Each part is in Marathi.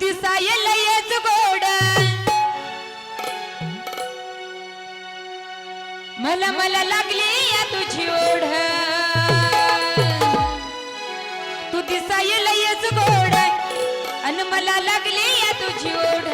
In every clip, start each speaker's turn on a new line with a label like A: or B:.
A: दिसायल येच गोड. मला मला लागली या तुझी ओढ. तू दिसायल येच गोड. आणि मला लागली या तुझी ओढ.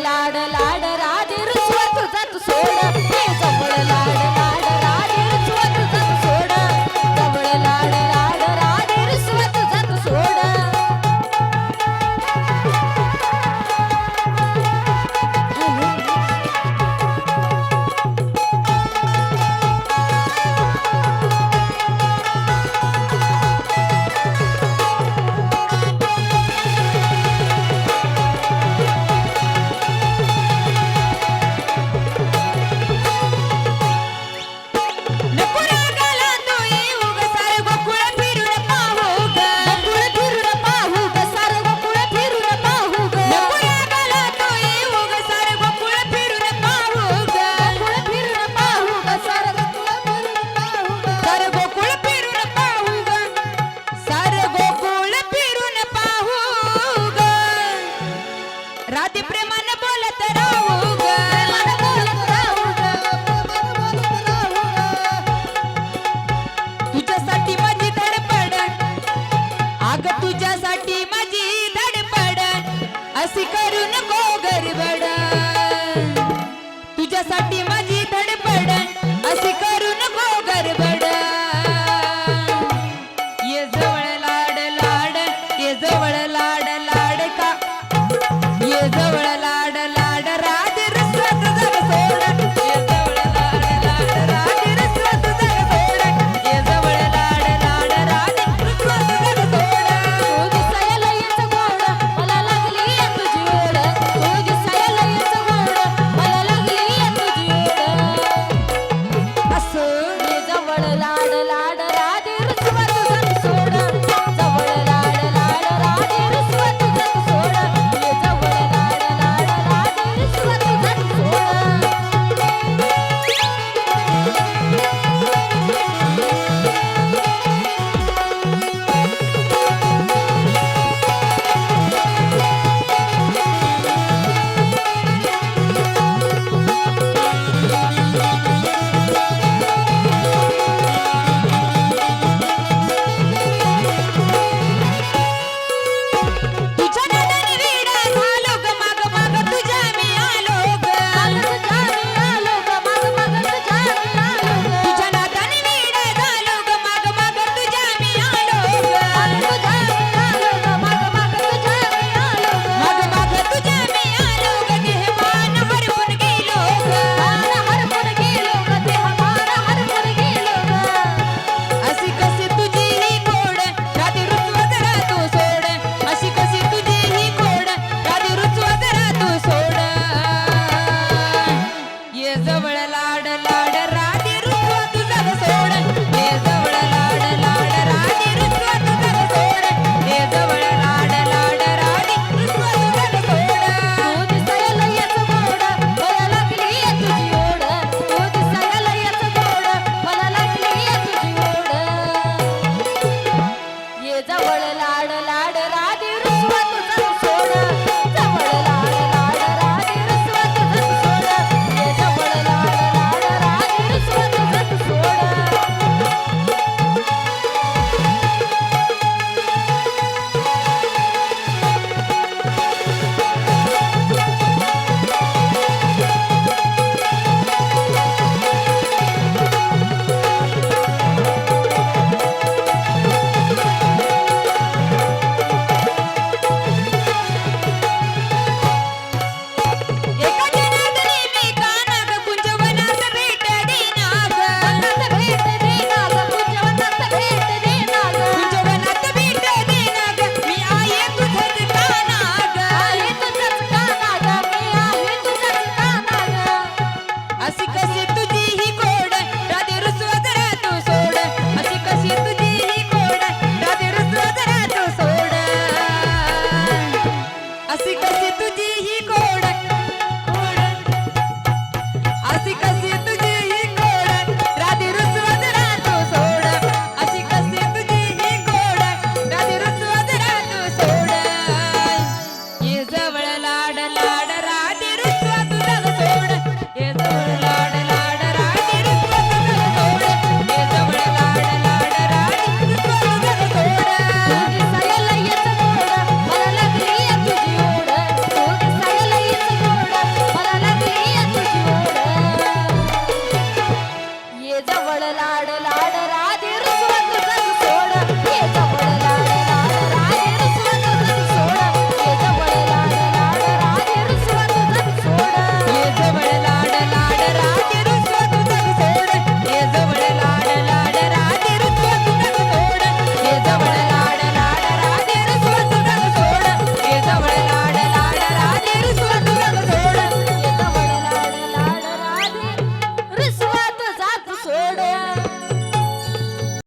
A: लाड लाड राधे रुसवा तुझा
B: तू सोड जवळ लाड